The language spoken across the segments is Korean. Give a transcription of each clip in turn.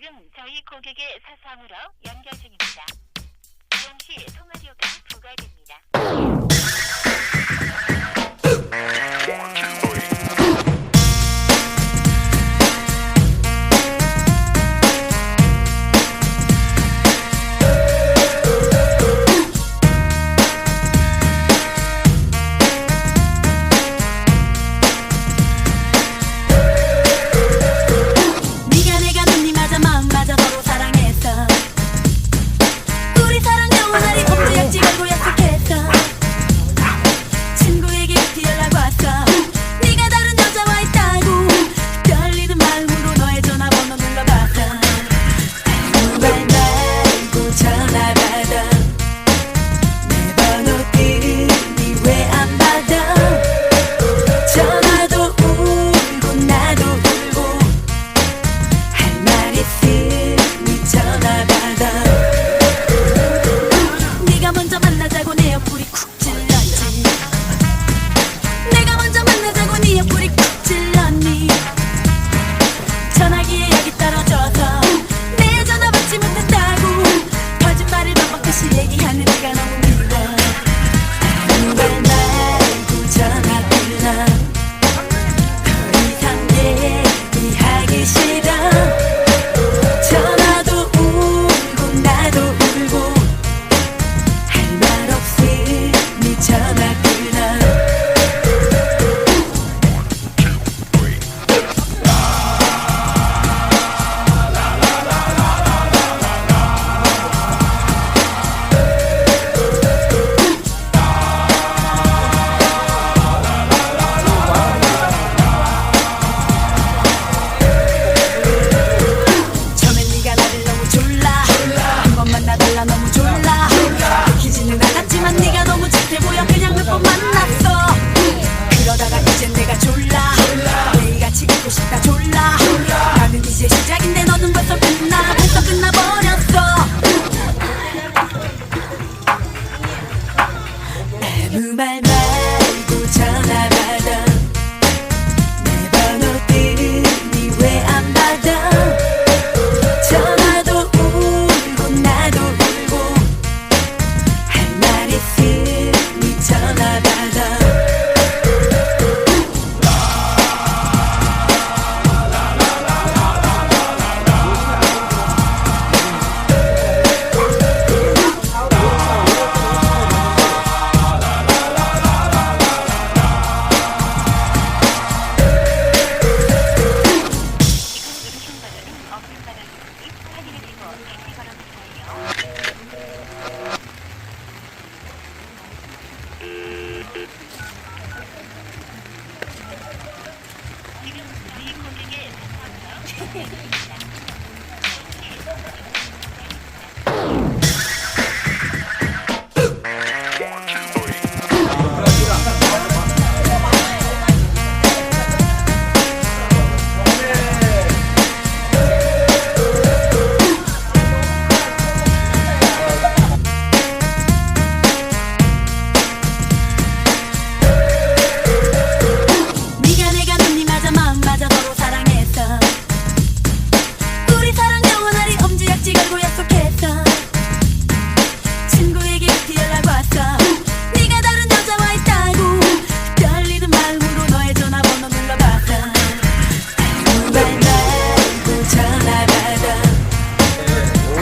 지금 저희 고객의 사상으로 연결 중입니다. 그 이용 시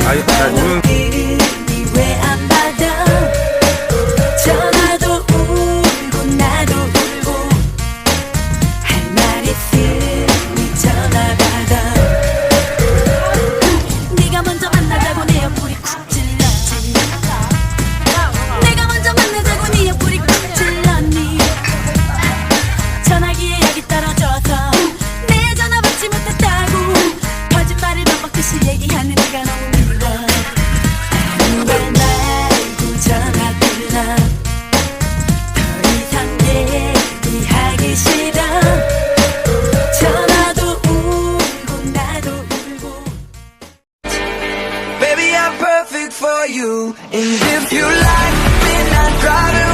哎呀！ 듯이 얘기하는 네가 너무 미워 왜날 구전하구나 더 이상 얘기하기 싫어 전화도 울고 나도 울고 Baby I'm perfect for you And if you like me I'm proud of